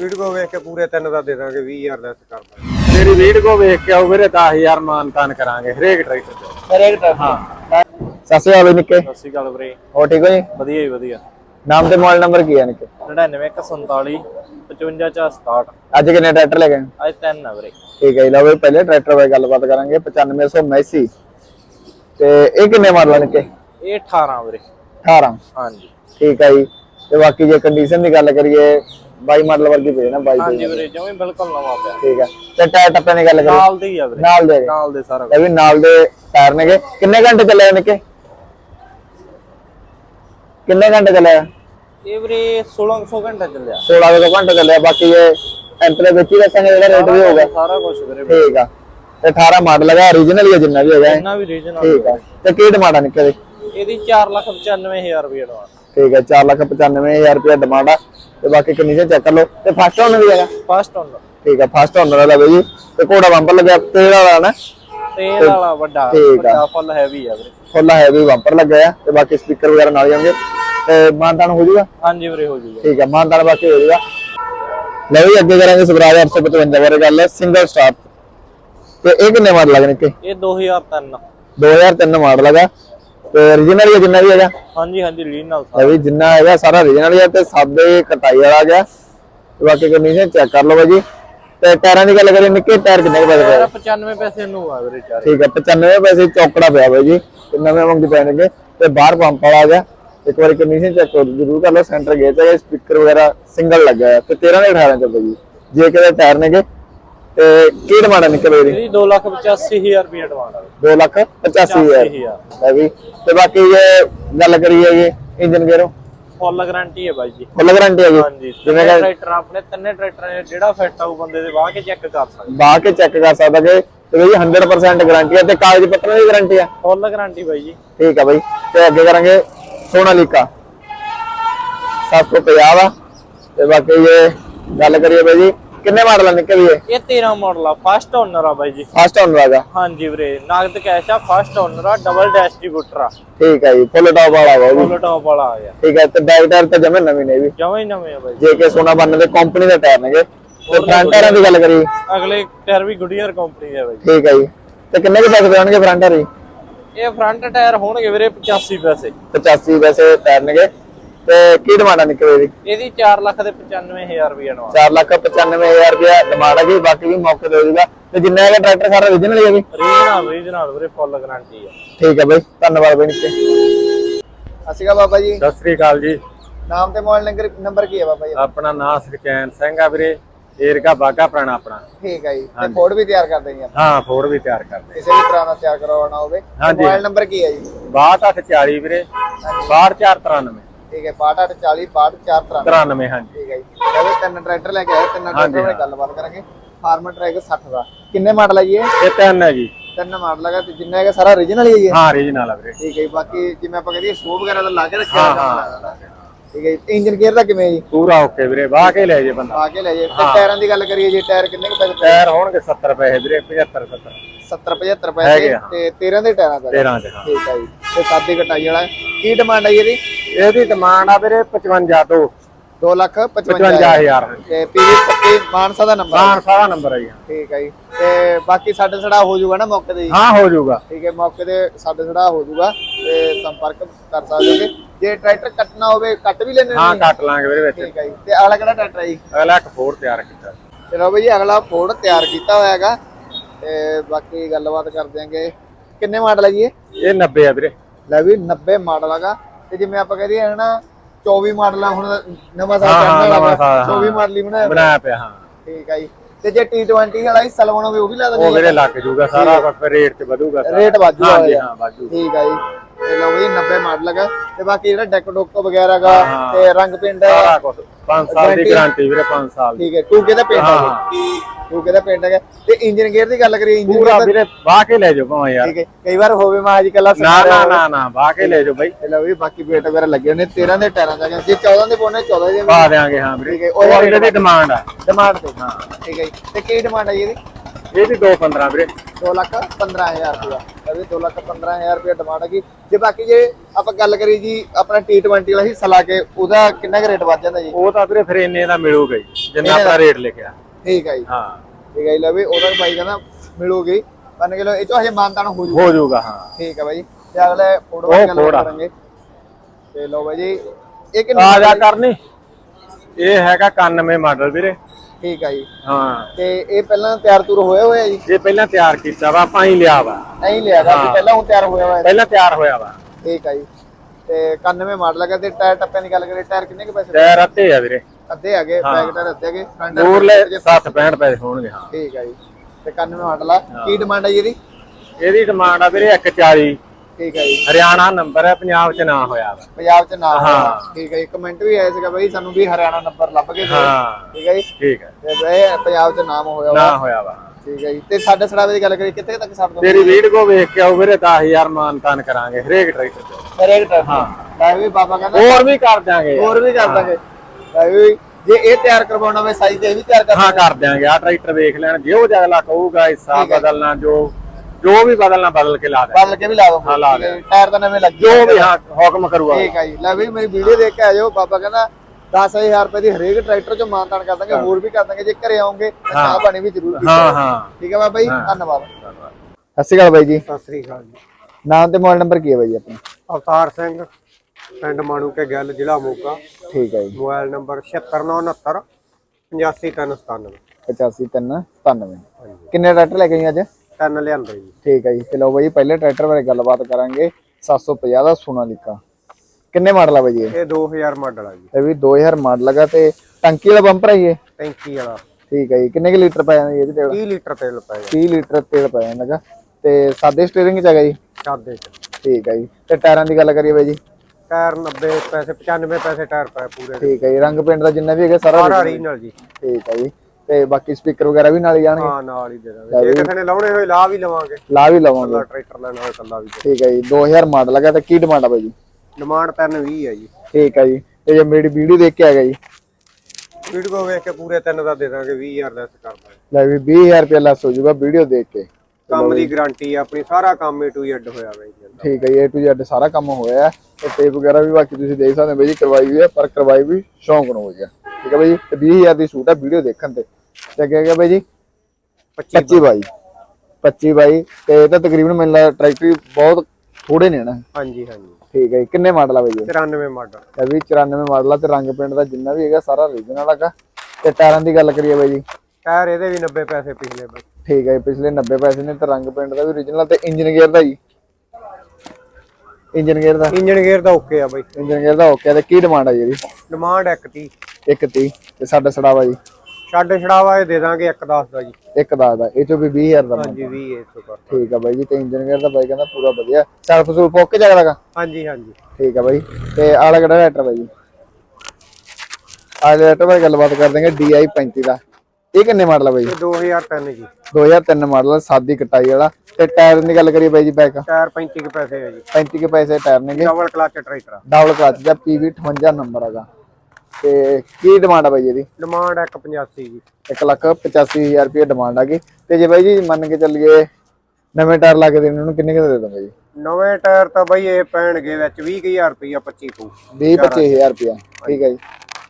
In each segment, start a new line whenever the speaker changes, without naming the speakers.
Video ਵੇਖ ਕੇ ਪੂਰੇ ਤਿੰਨ ਦਾ ਦੇ ਦਾਂਗੇ 20000 ਦਾ ਕਰ ਦਾਂਗੇ।
ਤੇਰੀ ਵੀਡੀਓ ਵੇਖ ਕੇ ਆਓ ਵੀਰੇ 10000 ਮਾਨ ਤਾਨ ਕਰਾਂਗੇ ਹਰੇਕ ਟਰੈਕਟਰ ਤੇ।
ਹਰੇਕ ਟਰੈਕਟਰ
ਹਾਂ।
ਸਤਿ ਸ਼੍ਰੀ ਅਕਾਲ ਨਿੱਕੇ।
ਸਤਿ ਸ਼੍ਰੀ ਅਕਾਲ ਵੀਰੇ।
ਹੋ ਠੀਕ ਹੋ ਜੀ?
ਵਧੀਆ ਹੀ ਵਧੀਆ।
ਨਾਮ ਤੇ ਮੋਬਾਈਲ ਨੰਬਰ ਕੀ ਹੈ ਨਿੱਕੇ?
9947 55 67
ਅੱਜ ਕਿੰਨੇ ਟਰੈਕਟਰ ਲੈ ਗਏ?
ਅੱਜ ਤਿੰਨ ਆ ਵੀਰੇ।
ਠੀਕ ਹੈ ਜੀ ਲਓ ਪਹਿਲੇ ਟਰੈਕਟਰ ਬਾਰੇ ਗੱਲਬਾਤ ਕਰਾਂਗੇ 9580 ਤੇ ਇਹ ਕਿੰਨੇ ਮਾਡਲ ਨਿੱਕੇ?
ਇਹ 18 ਵੀਰੇ।
18
ਹਾਂਜੀ।
ਠੀਕ ਹੈ ਜੀ। ਤੇ ਬਾਕੀ ਜੇ ਕੰਡੀਸ਼ਨ ਦੀ ਗੱਲ ਕਰੀਏ 22 ਮਾਡਲ ਵਰਗੀ ਪਈ ਨਾ 22
ਹਾਂਜੀ ਵੀਰੇ ਜਿਵੇਂ ਬਿਲਕੁਲ ਨਵਾਂ ਪਿਆ।
ਠੀਕ ਹੈ। ਤੇ ਟਾਇਰ ਟੱਪੇ ਦੀ ਗੱਲ ਕਰੀਏ।
ਨਾਲ ਦੇ ਹੀ ਆ ਵੀਰੇ।
ਨਾਲ ਦੇ
ਨਾਲ ਦੇ ਸਾਰਾ
ਇਹ ਵੀ ਨਾਲ ਦੇ ਟਾਇਰ ਨੇਗੇ। ਕਿੰਨੇ ਘੰਟੇ ਚੱਲੇ ਨਿੱਕੇ? ਕਿੰਨੇ ਘੰਟੇ ਚੱਲੇ
ਇਹ ਵੀਰੇ 1600 ਘੰਟਾ ਚੱਲਿਆ
16 ਕੁ ਘੰਟੇ ਚੱਲੇ ਬਾਕੀ ਇਹ ਐਂਟ ਦੇ ਵਿੱਚ ਹੀ ਦੱਸਾਂਗੇ ਜਿਹੜਾ ਰੇਟ ਵੀ ਹੋਊਗਾ।
ਸਾਰਾ ਕੁਝ ਵੀਰੇ।
ਠੀਕ ਆ। ਤੇ 18 ਮਾਡਲ ਹੈਗਾ origignal ਹੀ ਜਿੰਨਾ ਵੀ ਹੈਗਾ।
ਇੰਨਾ ਵੀ ਰੀਜਨ
ਠੀਕ ਆ। ਤੇ ਕੀ ਡਿਮਾਂਡ ਆ ਨਿੱਕੇ ਦੀ?
ਇਹਦੀ 495000 ਰੁਪਏ ਐਡਵਾਂਸ
ਠੀਕ ਹੈ 495000 ਰੁਪਏ ਡਿਮਾਂਡ ਆ। ਤੇ ਬਾਕੀ ਕੰਡੀਸ਼ਨ ਚੈੱਕ ਕਰ ਲਓ। ਤੇ ਫਸਟ ਓਨਰ ਵੀ ਹੈਗਾ।
ਫਸਟ ਓਨਰ
ਠੀਕ ਆ ਫਸਟ ਓਨਰ ਵਾਲਾ ਬਈ ਤੇ ਕੋੜਾ ਬੰਪਰ ਲੱਗਿਆ ਤੇਲ ਵਾਲਾ ਨਾ।
ਤੇਲ ਵਾਲਾ ਵੱਡਾ। ਵੱਡਾ ਫੁੱਲ ਹੈਵੀ ਆ ਵੀਰੇ।
ਫੁੱਲ ਹੈਵੀ ਬੰਪਰ ਲੱਗਿਆ ਆ। ਤੇ ਬਾਕੀ ਸਪੀਕਰ ਵਗੈਰਾ ਨਾਲ ਜਾਣਗੇ ਤੇ ਮਾਨਦਾਨ ਹੋ ਜਾਊਗਾ
ਹਾਂਜੀ ਵੀਰੇ ਹੋ ਜੂਗਾ।
ਠੀਕ ਆ ਮਾਨਦਾਨ ਬਾਕੀ ਹੋ ਜਾਊਗਾ ਲੈ ਵੀ ਅੱਗੇ ਕਰਾਂਗੇ ਸਵਰਾਜ 855 ਬਾਰੇ ਗੱਲ। ਸਿੰਗਲ ਸਟਾਰਟ ਤੇ ਇਹ ਕਿੰਨੇ ਮਾਡਲ ਲੱਗਣੇ ਕਿ
ਇਹ 2003
2003 ਮਾਡਲ ਹੈਗਾ ਤੇ origignal ਹੀ ਆ ਜਿੰਨਾ ਵੀ ਹੈਗਾ।
ਹਾਂਜੀ ਹਾਂਜੀ ਲੀਨ ਨਾਲ
ਲੈ ਵੀ ਜਿੰਨਾ ਹੈਗਾ ਸਾਰਾ origignal ਹੀ ਆ ਤੇ ਸਾਦੇ ਕਟਾਈ ਵਾਲਾ ਗਿਆ ਤੇ ਬਾਕੀ ਕੰਡੀਸ਼ਨ ਚੈੱਕ ਕਰ ਲਓ ਬਾਈ ਜੀ। ਤੇ ਟਾਇਰਾਂ ਦੀ ਗੱਲ ਕਰੀਏ ਨਿੱਕੇ ਟਾਇਰ ਕਿੰਨੇ ਕੁ ਪੈਸੇ ਪਏ?
95 ਪੈਸੇ ਨੂੰ ਆ ਵੀਰੇ ਚਾਰੇ
ਠੀਕ ਹੈ 95 ਪੈਸੇ ਚੌਕੜਾ ਪਿਆ ਬਾਈ ਜੀ। ਤੇ ਨਵੇਂ ਵਾਂਗ ਪੈਣਗੇ। ਤੇ ਬਾਹਰ ਪੰਪ ਵਾਲਾ ਆ ਗਿਆ ਇੱਕ ਵਾਰੀ ਕੰਡੀਸ਼ਨ ਚੈੱਕ ਜ਼ਰੂਰ ਕਰ ਲਓ ਸੈਂਟਰ ਗੇਜ ਹੈ ਸਪੀਕਰ ਵਗੈਰਾ ਸਿੰਗਲ ਲੱਗਾ ਹੈ ਤੇ 13 ਦੇ 18 ਚ ਬਾਈ ਜੀ। ਜੇ ਕਿਤੇ ਟਾਇਰ ਨੇਗੇ ਤੇ ਕੀ ਡਿਮਾਂਡ ਨਿਕਲੇ ਦੀ?
ਇਹਦੀ 285000 ਰੁਪਏ ਐਡਵਾਂਸ ਆ।
2 ਲੱਖ 85000
85000
ਹੈ ਵੀ ਤੇ ਬਾਕੀ ਜੇ ਗੱਲ ਕਰੀਏ ਜੀ ਇੰਜਨ ਗੇਰੋ
ਫੁੱਲ ਗਾਰੰਟੀ ਹੈ ਬਾਈ ਜੀ।
ਫੁੱਲ ਗਾਰੰਟੀ ਹੈਗੀ
ਹਾਂਜੀ
ਜਿਵੇਂ ਕਿ
ਟਰੈਕਟਰ ਆਪਣੇ ਤਿੰਨੇ ਟਰੈਕਟਰਾਂ ਦੇ ਜਿਹੜਾ ਫਿੱਟ ਆਊ ਬੰਦੇ ਦੇ ਵਾਹ ਕੇ ਚੈੱਕ ਕਰ ਸਕਦੇ।
ਬਾਹ ਕੇ ਚੈੱਕ ਕਰ ਸਕਦਾ ਕਿ ਤੇ ਬਈ 100% ਗਾਰੰਟੀ ਹੈ ਤੇ ਕਾਗਜ਼ ਪੱਤਰਾਂ ਦੀ ਗਾਰੰਟੀ ਹੈ।
ਫੁੱਲ ਗਾਰੰਟੀ ਬਾਈ ਜੀ।
ਠੀਕ ਹੈ ਬਾਈ ਤੇ ਅੱਗੇ ਕਰਾਂਗੇ ਸੋਨਾਲੀਕਾ 750 ਆ ਤੇ ਬਾਕੀ ਇਹ ਗੱਲ ਕਰੀਏ ਬਾਈ ਜੀ ਕਿੰਨੇ ਮਾਡਲ ਨਿਕਲ ਵੀ
ਇਹ 13 ਮਾਡਲ ਆ ਫਸਟ ਓਨਰ ਆ ਬਾਈ ਜੀ।
ਫਸਟ ਓਨਰ ਹੈਗਾ
ਹਾਂਜੀ ਵੀਰੇ ਨਗਦ ਕੈਸ਼ ਆ ਫਸਟ ਓਨਰ ਆ ਡਬਲ ਡਿਸਟ੍ਰੀਬਿਊਟਰ ਆ।
ਠੀਕ ਹੈ ਜੀ ਫੁੱਲ ਟਾਪ ਵਾਲਾ ਵਾ
ਫੁੱਲ ਟੌਪ ਵਾਲਾ ਆ ਗਿਆ।
ਠੀਕ ਹੈ ਤੇ ਬੈਕ ਟਾਇਰ ਤਾਂ ਜਮੇ ਨਵੀਂ ਨੇ ਇਹ ਵੀ।
ਜਮਾਂ ਹੀ ਨਵੇਂ ਆ ਬਾਈ
ਜੇ। ਕੇ ਸੋਨਾ ਬੰਨ ਦੇ ਕੰਪਨੀ ਦੇ ਟਾਇਰ ਨੇਗੇ ਤੇ ਫਰੰਟ ਟਾਇਰਾਂ ਦੀ ਗੱਲ ਕਰੀਏ।
ਅਗਲੇ ਟਾਇਰ ਵੀ ਗੁਡੀਅਰ ਕੰਪਨੀ ਦੇ ਆ ਬਾਈ
ਠੀਕ ਹੈ ਜੀ। ਤੇ ਕਿੰਨੇ ਕੁ ਪੈਸੇ ਪੈਣਗੇ ਫਰੰਟ ਟਾਇਰ ਜੀ?
ਇਹ ਫਰੰਟ ਟਾਇਰ ਹੋਣਗੇ ਵੀਰੇ 85 ਪੈਸੇ।
85 ਵੈਸੇ ਟਾਇਰ ਨੇਗੇ ਤੇ ਕੀ ਡਿਮਾਂਡ ਆ ਨਿਕਲੇ ਦੀ?
ਇਹਦੀ 4 ਲੱਖ ਦੇ 95000 ਰੁਪਏ ਐਡਵਾਂਸ
4 ਲੱਖ 95000 ਰੁਪਇਆ ਡਿਮਾਂਡ ਹੈਗੀ ਬਾਕੀ ਵੀ ਮੌਕੇ ਹੋ ਜਾਊਗਾ ਤੇ ਜਿੰਨਾ ਹੈਗਾ ਟਰੈਕਟਰ ਸਾਰਾ origignal ਹੀ ਹੈ ਵੀ
ਰੀਜਨਲ ਰੀਜਨਲ ਵੀਰੇ ਫੁੱਲ ਗਾਰੰਟੀ ਆ।
ਠੀਕ ਹੈ ਬਾਈ ਧੰਨਵਾਦ ਬਾਈ ਨਿੱਕੇ ਅਸੀਗਾ ਬਾਬਾ ਜੀ।
ਸਤਿ ਸ੍ਰੀ ਅਕਾਲ ਜੀ।
ਨਾਮ ਤੇ ਮੋਬਾਈਲ ਨੰਬਰ ਨੰਬਰ ਕੀ ਹੈ ਬਾਬਾ ਜੀ?
ਆਪਣਾ ਨਾਮ ਸੁਖਚੈਨ ਸਿੰਘ ਆ ਵੀਰੇ। ਏਰਗਾ ਬਾਗਾ ਪੁਰਾਣਾ ਆਪਣਾ।
ਠੀਕ ਹੈ ਜੀ। ਤੇ ਕੋਡ ਵੀ ਤਿਆਰ ਕਰਦੇ ਜੀ
ਹਾਂ ਫੋੜ ਵੀ ਤਿਆਰ ਕਰਦੇ।
ਕਿਸੇ ਵੀ ਤਰ੍ਹਾਂ ਦਾ ਤਿਆਰ ਕਰਵਾਉਣਾ ਹੋਵੇ। ਮੋਬਾਈਲ ਨੰਬਰ ਕੀ ਹੈ ਜੀ?
6240 ਵੀਰੇ। 6493
ਠੀਕ ਹੈ 6840 6443
93 ਹਾਂਜੀ।
ਠੀਕ ਹੈ ਜੀ। ਇਹ ਤਿੰਨ ਟਰੈਕਟਰ ਲੈ ਕੇ ਆਏ ਤਿੰਨ ਟਰੈਕਟਰ ਨਾਲ ਗੱਲਬਾਤ ਕਰਾਂਗੇ। ਫਾਰਮਰ ਟਰੈਕ 60 ਦਾ। ਕਿੰਨੇ ਮਾਡਲ ਹੈ ਜੀ ਇਹ?
ਇਹ ਤਿੰਨ ਹੈ ਜੀ।
ਤਿੰਨ ਮਾਡਲ ਹੈਗਾ ਤੇ ਜਿੰਨਾ ਹੈਗਾ ਸਾਰਾ origignal ਹੀ ਹੈ ਜੀ?
ਹਾਂ ਰੀਜਨਲ ਆ ਵੀਰੇ।
ਠੀਕ ਹੈ ਬਾਕੀ ਜਿਵੇਂ ਆਪਾਂ ਕਹਦੇ ਸ਼ੋ ਵਗੈਰਾ ਤਾਂ ਲਾ ਕੇ ਰੱਖਿਆ ਲੱਗਦਾ। ਠੀਕ ਹੈ ਇੰਜਨ ਗੇਅਰ ਦਾ ਕਿਵੇਂ ਜੀ?
ਪੂਰਾ ਓਕੇ ਵੀਰੇ ਵਾਹ ਕੇ ਲੈ ਜੇ ਬੰਦਾ।
ਆ ਕੇ ਲੈ ਜੇ। ਤੇ ਟਾਇਰਾਂ ਦੀ ਗੱਲ ਕਰੀਏ ਜੀ ਟਾਇਰ ਕਿੰਨੇ ਕੁ ਪੈਸੇ?
ਟਾਇਰ ਹੋਣਗੇ 70 ਪੈਸੇ ਵੀਰੇ 75 70
70 75 ਪੈਸੇ
ਹੈਗੇ ਆ।
ਤੇ 13 ਦੇ ਟਾਇਰਾਂ ਦਾ?
13 ਚ ਹਾਂ।
ਠੀਕ ਹੈ ਜੀ। ਤੇ ਸਾਦੀ ਕਟਾਈ ਵਾਲਾ। ਕੀ ਡਿਮਾਂਡ ਹੈ ਜੀ ਇਹਦੀ?
ਇਹਦੀ ਡਿਮਾਂਡ ਆ ਵੀਰੇ 55 ਤੋਂ।
2 ਲੱਖ 55
55000
ਤੇ ਪੀਵੀ 30 ਮਾਨਸਾ ਦਾ ਨੰਬਰ
ਹਾਂ ਸਾਰਾ ਨੰਬਰ ਹੈ ਜੀ।
ਠੀਕ ਹੈ ਜੀ। ਤੇ ਬਾਕੀ ਸਾਡੇ ਸੜਾ ਹੋ ਜਾਊਗਾ ਨਾ ਮੌਕੇ ਤੇ
ਹਾਂ ਹੋ ਜਾਊਗਾ।
ਠੀਕ ਹੈ ਮੌਕੇ ਤੇ ਸਾਡੇ ਸੜਾ ਹੋ ਜਾਊਗਾ ਤੇ ਸੰਪਰਕ ਕਰ ਸਕਦੇ ਜੇ ਟਰੈਕਟਰ ਕੱਟਣਾ ਹੋਵੇ ਕੱਟ ਵੀ ਲੈਣੇ
ਹਾਂ ਕੱਟ ਲਾਂਗੇ ਵੀਰੇ ਵਿੱਚ।
ਠੀਕ ਹੈ ਜੀ। ਤੇ ਅਗਲਾ ਕਿਹੜਾ ਟਰੈਕਟਰ ਹੈ ਜੀ?
ਅਗਲਾ ਇੱਕ ਫੋੜ ਤਿਆਰ ਕੀਤਾ।
ਚਲੋ ਬਈ ਅਗਲਾ ਫੋਰਡ ਤਿਆਰ ਕੀਤਾ ਹੋਇਆ ਹੈਗਾ। ਤੇ ਬਾਕੀ ਗੱਲਬਾਤ ਕਰ ਦਿਆਂਗੇ ਕਿੰਨੇ ਮਾਡਲ ਹੈ ਜੀ ਇਹ?
ਇਹ 90 ਆ ਵੀਰੇ।
ਲੈ ਵੀ 90 ਮਾਡਲ ਹੈਗਾ। ਤੇ ਜਿਵੇਂ ਆਪਾਂ ਕਹਦੇ ਆ ਨਾ 24 ਮਾਡਲ ਆ ਹੁਣ ਨਵਾਂ ਸਾਲ
ਹਾਂ, ਹਾਂ,
ਵਾਲਾ
ਨਵਾਂ
ਵਾ,
ਸਾਲ, ਹਾਂ।
24 ਮਾਡਲ ਹੀ ਬਣਾਇਆ।
ਬਣਾਇਆ ਪਿਆ ਹਾਂ।
ਠੀਕ ਹੈ ਜੀ। ਤੇ ਜੇ T20 ਵਾਲਾ ਹਿੱਸਾ ਲਵਾਉਣਾ ਹੋਵੇ ਉਹ ਵੀ ਲਾ
ਉਹ
ਦਿੰਦੇ
ਵੀਰੇ ਲੱਗ ਜਾਊਗਾ ਸਾਰਾ ਫਿਰ ਰੇਟ ਤੇ ਵਧੂਗਾ।
ਰੇਟ ਵਾਜੂ
ਹਾਂਜੀ
ਹੋਇਆ
ਹਾਂ ਵਾਜੂ
ਠੀਕ ਹੈ ਜੀ। ਤੇ ਲਓ ਜੀ 90 ਮਾਡਲ ਹੈਗਾ। ਤੇ ਬਾਕੀ ਜਿਹੜਾ ਡੈਕ ਡੋਕ ਵਗੈਰਾ ਹੈਗਾ
ਹਾਂ।
ਤੇ ਰੰਗ ਪਿੰਡ
ਸਾਰਾ ਕੁਝ 5 ਸਾਲ ਦੀ? ਗਾਰੰਟੀ ਵੀਰੇ 5 ਸਾਲ ਦੀ।
ਠੀਕ ਹੈ ਟੂਕੇ ਦਾ ਪਿੰਡ
ਹਾਂ
ਹੈਗਾ।
ਹਾਂ।
ਟੂਕੇ ਦਾ ਪਿੰਡ ਹੈਗਾ। ਤੇ ਇੰਜਨ ਗੇਅਰ ਦੀ ਗੱਲ ਕਰੀਏ ਇੰਜਨ
ਪੂਰਾ ਵੀਰੇ ਵਾਹ ਕੇ ਲੈ ਜਾਓ ਭਾਵੇਂ ਯਾਰ।
ਠੀਕ ਹੈ ਕਈ ਵਾਰ ਹੋਵੇ ਮੈਂ ਅੱਜ ਕੱਲਾ
ਨਾ ਨਾ ਨਾ ਨਾ ਵਾਹ ਕੇ ਲੈ ਜਾਓ ਬਾਈ।
ਲਓ ਵੀ ਬਾਕੀ ਪੇਟ ਵਗੈਰਾ ਲੱਗੇ ਹੋਣੇ 13 ਦੇ ਟਾਇਰਾਂ ਦਾ ਜੇ 14 ਦੇ ਪਾਉਣੇ 14 ਦੇ
ਪਾ ਦੇਾਂਗੇ ਹਾਂ
ਠੀਕ
ਵੀਰੇ
ਹੈ,
ਉਹ
ਉਹ
ਇਹਦੀ ਡਿਮਾਂਡ ਆ।
ਡਿਮਾਂਡ ਤੇ। ਹਾਂ। ਠੀਕ ਹੈ ਤੇ ਕੀ ਡਿਮਾਂਡ ਹੈ ਜੀ ਇਹਦੀ
ਇਹਦੀ 215 ਵੀਰੇ।
2 ਲੱਖ 15000 ਰੁਪਇਆ। ਇਹ ਵੀ 2 ਲੱਖ 15000 ਰੁਪਇਆ ਡਿਮਾਂਡ ਹੈਗੀ। ਜੇ ਬਾਕੀ ਜੇ ਆਪਾਂ ਗੱਲ ਕਰੀ ਜੀ ਆਪਣਾ T20 ਵਾਲਾ ਹਿੱਸਾ ਲਾ ਕੇ ਉਹਦਾ ਕਿੰਨਾ ਕੁ ਰੇਟ ਵੱਧ ਜਾਂਦਾ ਜੀ?
ਉਹ ਤਾਂ ਵੀਰੇ ਫਿਰ ਇੰਨੇ ਦਾ ਮਿਲੂਗਾ ਜੀ ਜਿੰਨਾ। ਆਪਣਾ ਰੇਟ ਲਿਖਿਆ।
ਠੀਕ ਹੈ ਜੀ।
ਹਾਂ।
ਠੀਕ ਹੈ ਜੀ ਲੈ ਵੀ ਉਹਦਾ ਬਾਈ ਕਹਿੰਦਾ ਮਿਲੂਗੀ। ਮੰਨ ਕੇ ਇਹ ਚੋਂ ਹਜੇ ਮਾਨਤਾਨ ਹੋ ਜੂਗਾ।
ਹੋ ਜਾਊਗਾ ਹਾਂ।
ਠੀਕ ਹੈ ਬਾਈ। ਤੇ ਅਗਲੇ ਫੋਟੋ ਗੱਲ। ਕਰਾਂਗੇ। ਤੇ ਲਓ ਬਾਈ ਜੀ ਇਹ ਕਿੰਨਾ
ਆ ਜਾ ਕਰਨੀ। ਇਹ ਹੈਗਾ 91 ਮਾਡਲ ਵੀਰੇ।
ਠੀਕ ਹੈ ਜੀ।
ਹਾਂ।
ਤੇ ਇਹ ਪਹਿਲਾਂ ਤਿਆਰ ਤੁਰ ਹੋਇਆ ਹੋਇਆ ਜੀ?
ਇਹ ਪਹਿਲਾਂ ਤਿਆਰ ਕੀਤਾ ਵਾ ਆਪਾਂ ਹੀ ਲਿਆ ਵਾ।
ਐਂ ਲਿਆਗਾ ਵੀ ਪਹਿਲਾਂ ਉਹ ਤਿਆਰ ਹੋਇਆ ਹੋਇਆ
ਪਹਿਲਾਂ ਤਿਆਰ ਹੋਇਆ ਵਾ।
ਠੀਕ ਹੈ ਜੀ। ਤੇ 91 ਮਾਡਲ ਹੈਗਾ ਤੇ ਟਾਇਰ ਟੱਪਿਆਂ ਦੀ ਗੱਲ ਕਰੀਏ ਟਾਇਰ ਕਿੰਨੇ ਕੁ ਪੈਸੇ?
ਟਾਇਰ ਅੱਤੇ ਆ ਵੀਰੇ।
ਅੱਧੇ ਹੈਗੇ
ਹਾਂ।
ਬੈਕ ਟਾਇਰ ਅੱਧੇ ਹੈਗੇ ਫਰੰਟ
ਦੂਰ ਲੈ 60 65 ਪੈਸੇ ਹੋਣਗੇ ਹਾਂ।
ਠੀਕ ਹੈ ਜੀ। ਤੇ 91 ਮਾਡਲ ਆ ਕੀ ਡਿਮਾਂਡ ਹੈ ਜੀ ਇਹਦੀ?
ਇਹਦੀ ਡਿਮਾਂਡ ਆ ਵੀਰੇ 140
ਠੀਕ ਹੈ ਜੀ।
ਹਰਿਆਣਾ ਨੰਬਰ ਹੈ ਪੰਜਾਬ ਚ ਨਾ ਹੋਇਆ ਵਾ।
ਪੰਜਾਬ ਚ ਨਾ
ਹਾਂ।
ਠੀਕ ਹੈ ਜੀ। ਕਮੈਂਟ ਵੀ ਆਇਆ ਸੀਗਾ ਬਈ ਸਾਨੂੰ ਵੀ ਹਰਿਆਣਾ ਨੰਬਰ ਲੱਭ ਕੇ ਦਿਓ।
ਹਾਂ।
ਠੀਕ ਹੈ ਜੀ।
ਠੀਕ ਹੈ।
ਤੇ ਬਈ ਪੰਜਾਬ ਚ ਨਾਮ ਹੋਇਆ ਵਾ।
ਨਾ ਹੋਇਆ ਵਾ।
ਠੀਕ ਹੈ ਜੀ। ਤੇ ਸਾਡੇ ਸੜਾਵੇ ਦੀ ਗੱਲ ਕਰੀਏ ਕਿੱਥੇ ਕੁ ਤੱਕ ਛੱਡ ਦੋ
ਤੇਰੀ ਵੀਡੀਓ ਵੇਖ ਕੇ ਆਓ ਵੀਰੇ 10000 ਮਾਨ ਤਾਨ ਕਰਾਂਗੇ ਹਰੇਕ ਟਰੈਕਟਰ ਤੇ।
ਹਰੇਕ ਟਾਈਮ ਹਾਂ। ਲੈ ਵੀ ਬਾਬਾ ਕਹਿੰਦਾ
ਹੋਰ ਵੀ ਕਰ ਦਿਆਂਗੇ।
ਹੋਰ ਵੀ ਕਰ ਦਾਂਗੇ ਲੈ ਵੀ ਜੇ ਇਹ ਤਿਆਰ ਕਰਵਾਉਣਾ ਹੋਵੇ ਸਾਈਜ਼ ਇਹ ਵੀ ਤਿਆਰ ਕਰ
ਹਾਂ ਕਰ ਦਿਆਂਗੇ। ਆ ਟਰੈਕਟਰ ਵੇਖ ਲੈਣ ਜੇ ਉਹ ਅਗਲਾ ਕਹੂਗਾ ਹਿੱਸਾ। ਬਦਲਣਾ ਜੋ ਜੋ ਵੀ ਬਦਲਣਾ ਬਦਲ ਕੇ ਲਾ ਦੇ।
ਬਦਲ ਕੇ ਵੀ ਲਾ ਦੋ।
ਹਾਂ, ਲਾ ਦੇ।
ਟਾਇਰ ਤਾਂ ਨਵੇਂ ਲੱਗੇ
ਜੋ ਵੀ ਹਾਂ ਹੁਕਮ ਕਰੂਗਾ।
ਠੀਕ ਹੈ ਜੀ। ਲੈ ਵੀ ਮੇਰੀ ਵੀਡੀਓ ਦੇਖ ਕੇ ਆਇਓ ਬਾਬਾ ਕਹਿੰਦਾ 10000 ਰੁਪਏ ਦੀ ਹਰੇਕ ਟਰੈਕਟਰ ਚੋਂ ਮਾਨਤਾਨ ਕਰ ਦਾਂਗੇ ਹੋਰ ਵੀ ਕਰ ਦਾਂਗੇ। ਜੇ ਘਰੇ ਆਉਂਗੇ ਤਾਂ। ਚਾਹ ਪਾਣੀ ਵੀ ਜ਼ਰੂਰ ਪੀਓ।
ਹਾਂ ਹਾਂ।
ਠੀਕ ਹੈ ਬਾਬਾ ਜੀ। ਧੰਨਵਾਦ। ਸਤਿ ਸ਼੍ਰੀ ਅਕਾਲ ਬਾਈ ਜੀ।
ਸਤਿ ਸ੍ਰੀ ਅਕਾਲ ਜੀ।
ਨਾਮ ਤੇ ਮੋਬਾਈਲ ਨੰਬਰ ਕੀ ਹੈ ਬਾਈ ਜੀ ਆਪਣਾ?
ਅਵਤਾਰ ਸਿੰਘ ਪਿੰਡ ਮਾਣੂਕੇ ਗੱਲ ਜ਼ਿਲ੍ਹਾ ਮੋਗਾ।
ਠੀਕ ਹੈ ਜੀ।
ਮੋਬਾਈਲ ਨੰਬਰ 76969 85397
8597 ਕਿੰਨੇ ਟਰੈਕਟਰ ਲੈ ਕੇ ਆਏ ਅੱਜ?
ਤਿੰਨ ਲਿਆਂਦੇ ਜੀ।
ਠੀਕ ਹੈ ਜੀ ਤੇ ਲਓ ਬਾਈ ਪਹਿਲੇ ਟਰੈਕਟਰ ਬਾਰੇ ਗੱਲਬਾਤ ਕਰਾਂਗੇ। 750 ਦਾ ਸੋਨਾਲੀਕਾ ਕਿੰਨੇ ਮਾਡਲ ਆ ਬਾਈ ਇਹ?
ਇਹ 2000 ਮਾਡਲ ਆ ਜੀ।
ਇਹ ਵੀ 2000 ਮਾਡਲ ਹੈਗਾ ਤੇ ਟੰਕੀ ਵਾਲਾ ਬੰਪਰ ਹੈ ਇਹ?
ਟੈਂਕੀ ਵਾਲਾ।
ਠੀਕ ਹੈ ਜੀ ਕਿੰਨੇ ਕੁ ਲੀਟਰ ਪੈ ਜਾਂਦਾ ਜੀ ਇਹਦੇ ਤੇ
30 ਲੀਟਰ ਤੇਲ ਪਏਗਾ
30 ਲੀਟਰ ਤੇਲ ਪੈ ਜਾਂਦਾ ਹੈਗਾ। ਤੇ ਸਾਦੇ ਸਟੀਅਰਿੰਗ ਚ ਹੈਗਾ ਜੀ?
ਸਾਦੇ ਚ।
ਠੀਕ ਹੈ ਜੀ ਤੇ ਟਾਇਰਾਂ ਦੀ ਗੱਲ ਕਰੀਏ ਬਾਈ ਜੀ?
ਟਾਇਰ 90 ਪੈਸੇ 95 ਪੈਸੇ ਟਾਇਰ ਪਏ ਪੂਰੇ।
ਠੀਕ ਹੈ ਜੀ ਰੰਗ ਪਿੰਡ ਦਾ ਜਿੰਨਾ ਵੀ ਹੈਗਾ ਸਾਰਾ
ਸਾਰਾ ਰੀਜਨਲ ਜੀ।
ਠੀਕ ਹੈ ਜੀ ਤੇ ਬਾਕੀ ਸਪੀਕਰ ਵਗੈਰਾ ਵੀ ਨਾਲ ਹੀ ਜਾਣਗੇ।
ਹਾਂ ਨਾਲ ਹੀ ਦੇ ਦਾਂਗੇ। ਜੇ ਕਿਸੇ ਨੇ ਲਾਉਣੇ ਹੋਏ ਲਾ ਵੀ ਲਵਾਂਗੇ।
ਲਾ ਵੀ ਲਵਾਂਗੇ।
ਟਰੈਕਟਰ ਲੈਣਾ ਹੋਏ ਕੱਲਾ ਵੀ
ਠੀਕ ਹੈ ਜੀ 2000 ਮਾਡਲ ਹੈਗਾ ਤੇ ਕੀ ਡਿਮਾਂਡ ਆ ਬਾਈ ਜੀ?
ਡਿਮਾਂਡ 320 ਹੈ ਜੀ।
ਠੀਕ ਹੈ ਜੀ ਤੇ ਜੇ ਮੇਰੀ ਵੀਡੀਓ ਦੇਖ ਕੇ ਆ ਗਿਆ ਜੀ?
ਵੀਡੀਓ ਵੇਖ ਕੇ ਪੂਰੇ ਤਿੰਨ ਦਾ ਦੇ ਦਾਂਗੇ 20000 ਲੈਸ ਕਰ ਦਾਂਗੇ।
ਲੈ ਵੀ 20000 ਰੁਪਏ ਲੈਸ ਹੋ ਜਾਊਗਾ ਵੀਡੀਓ ਦੇਖ ਕੇ।
ਕੰਮ ਦੀ ਗਾਰੰਟੀ ਆਪਣੀ ਸਾਰਾ ਕੰਮ ਏ ਟੂ ਜ਼ੈਡ ਹੋਇਆ ਬਈ ਜੀ।
ਠੀਕ ਹੈ A to Z ਸਾਰਾ ਕੰਮ ਹੋਇਆ ਹੈ। ਤੇ ਟੇਪ ਵਗੈਰਾ ਵੀ ਬਾਕੀ ਤੁਸੀਂ ਦੇਖ ਸਕਦੇ ਹੋ ਬਾਈ ਜੀ ਕਰਵਾਈ ਹੋਈ ਹੈ ਪਰ ਕਰਵਾਈ ਵੀ ਸ਼ੌਂਕ ਨੂੰ ਹੋਈ ਹੈ ਠੀਕ ਹੈ ਬਾਈ ਜੀ ਤੇ 20000 ਦੀ ਸੂਟ ਹੈ ਵੀਡੀਓ ਦੇਖਣ ਤੇ। ਤੇ ਅੱਗੇ ਹੈਗਾ ਬਾਈ ਜੀ 25 ਬਾਈ। 25 ਬਾਈ ਤੇ ਇਹ ਤਾਂ ਤਕਰੀਬਨ ਮੈਨੂੰ ਲੱਗਦਾ ਟਰੈਕਟਰ ਬਹੁਤ ਥੋੜੇ ਨੇ ਨਾ।
ਹਾਂਜੀ ਹਾਂਜੀ।
ਠੀਕ ਹੈ ਜੀ ਕਿੰਨੇ ਮਾਡਲ ਆ ਬਾਈ ਜੀ?
93 ਮਾਡਲ।
ਇਹ ਵੀ 94 ਮਾਡਲ ਆ ਤੇ ਰੰਗ ਪਿੰਡ ਦਾ ਜਿੰਨਾ ਵੀ ਹੈਗਾ ਸਾਰਾ ਰੀਜਨਲ ਹੈਗਾ। ਤੇ ਟਾਇਰਾਂ ਦੀ ਗੱਲ ਕਰੀਏ ਬਾਈ ਜੀ।
ਟਾਇਰ ਇਹਦੇ ਵੀ 90 ਪੈਸੇ ਪਿਛਲੇ ਬਈ।
ਠੀਕ ਹੈ ਪਿਛਲੇ 90 ਪੈਸੇ ਨੇ ਤੇ ਰੰਗ ਪਿੰਡ ਦਾ ਵੀ ਰੀਜਨਲ ਤੇ ਇੰਜਨ ਗੇਅਰ ਦਾ ਜੀ। ਇੰਜਨ ਗੇਅਰ ਦਾ?
ਇੰਜਨ ਗੇਅਰ ਦਾ ਓਕੇ ਆ ਬਈ।
ਇੰਜਨ ਗੇਅਰ ਦਾ ਓਕੇ ਤੇ ਕੀ ਡਿਮਾਂਡ ਹੈ ਜੀ ਇਹਦੀ?
ਡਿਮਾਂਡ 130
ਇੱਕ 30 ਤੇ ਸਾਡਾ ਸੜਾਵਾ ਜੀ?
ਛੱਡ ਛੜਾਵਾ ਇਹ ਦੇ ਦਾਂਗੇ 110 ਦਾ ਜੀ।
ਇੱਕ ਦਾ ਦਾ ਇਹ ਚੋਂ ਵੀ 20000 ਦਾ
ਹਾਂਜੀ 20 ਇਹ ਤੋਂ
ਠੀਕ ਆ ਬਾਈ ਜੀ ਤੇ ਇੰਜਨ ਗੇਅਰ ਦਾ ਬਾਈ ਕਹਿੰਦਾ ਪੂਰਾ ਵਧੀਆ। ਸੈਲਫ ਸੂਲਫ ਓਕੇ ਜਗਦਾਗਾ
ਹਾਂਜੀ ਹਾਂਜੀ।
ਠੀਕ ਆ ਬਾਈ ਤੇ ਆਲਾ ਕਿਹੜਾ ਲੈਟਰ ਬਾਈ ਜੀ? ਆਲੇ ਲੈਟਰ ਬਾਰੇ ਗੱਲਬਾਤ ਕਰ ਦਾਂਗੇ DI 35 ਦਾ। ਇਹ ਕਿੰਨੇ ਮਾਡਲ ਆ ਬਾਈ?
ਇਹ 2003 ਜੀ।
2003 ਮਾਡਲ ਸਾਦੀ ਕਟਾਈ ਵਾਲਾ। ਤੇ ਟਾਇਰ ਦੀ ਗੱਲ ਕਰੀਏ ਬਾਈ ਜੀ ਬੈਕ
ਟਾਇਰ 35 ਕੁ ਪੈਸੇ ਆ ਜੀ।
35 ਕੇ ਪੈਸੇ ਟਾਇਰ ਨੇਗੇ।
Double clutch tractor
double clutch ਦਾ PV 58 ਨੰਬਰ ਹੈਗਾ। ਤੇ ਕੀ ਡਿਮਾਂਡ ਆ ਬਾਈ ਇਹਦੀ?
ਡਿਮਾਂਡ 185 ਜੀ।
1 ਲੱਖ 85000 ਰੁਪਏ ਡਿਮਾਂਡ ਹੈਗੀ ਤੇ ਜੇ ਬਾਈ ਜੀ ਮੰਨ ਕੇ ਚੱਲੀਏ ਨਵੇਂ ਟਾਇਰ ਲਾ ਕੇ ਦੇਣ ਨੂੰ ਕਿੰਨੇ ਕੁ ਦੇ ਦੋਗੇ ਜੀ?
ਨਵੇਂ ਟਾਇਰ ਤਾਂ ਬਈ ਇਹ ਪੈਣਗੇ ਵਿੱਚ 20000 ਰੁਪਇਆ 25 ਪਊ
20 25000 ਰੁਪਏ ਠੀਕ ਹੈ ਜੀ।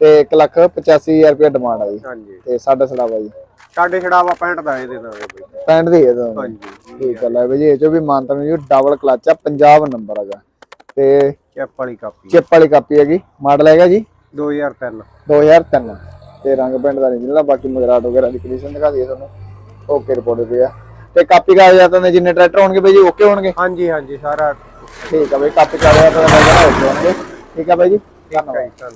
ਤੇ 1 ਲੱਖ 85000 ਰੁਪਏ ਡਿਮਾਂਡ ਆ ਜੀ।
ਹਾਂਜੀ।
ਤੇ ਸਾਡਾ ਸੜਾਵਾ ਜੀ।
ਸਾਡੇ ਛੜਾਵਾ 65 ਦਾ ਇਹ ਦੇ ਦਾਂਗੇ ਬਈ
65 ਦੀ ਹੈ ਤੁਹਾਨੂੰ
ਹਾਂਜੀ।
ਠੀਕ ਹੈ ਲੈ ਬਾਈ ਜੀ ਇਹ ਚੋਂ ਵੀ ਮਾਨਤਾ ਨੂੰ ਜੀ ਡਬਲ ਕਲਚ ਆ ਪੰਜਾਬ ਨੰਬਰ ਹੈਗਾ। ਤੇ
ਚੈਪ ਵਾਲੀ ਕਾਪੀ।
ਚਿਪ ਵਾਲੀ ਕਾਪੀ ਹੈਗੀ। ਮਾਡਲ ਹੈਗਾ ਜੀ?
2003
2003 ਤੇ ਰੰਗ ਪਿੰਡ ਦਾ ਨਹੀਂ ਜਿਹੜਾ ਬਾਕੀ ਮਗਰਾਟ ਵਗੈਰਾ ਦੀ ਕੰਡੀਸ਼ਨ ਦਿਖਾ ਦਈਏ ਤੁਹਾਨੂੰ। ਓਕੇ ਰਿਪੋਰਟ ਪਈ ਆ। ਤੇ ਕਾਪੀ ਕਾਗਜ਼ਾਤਾਂ ਦੇ ਜਿੰਨੇ ਟਰੈਕਟਰ ਹੋਣਗੇ ਬਾਈ ਜੀ ਓਕੇ ਹੋਣਗੇ?
ਹਾਂਜੀ ਹਾਂਜੀ ਸਾਰਾ
ਠੀਕ ਆ ਬਾਈ ਕਾਪੀ ਕਹਿੰਦਾ ਓਕੇ ਹੋਣਗੇ। ਠੀਕ ਆ ਬਾਈ
ਹੈ ਜੀ, ਧੰਨਵਾਦ।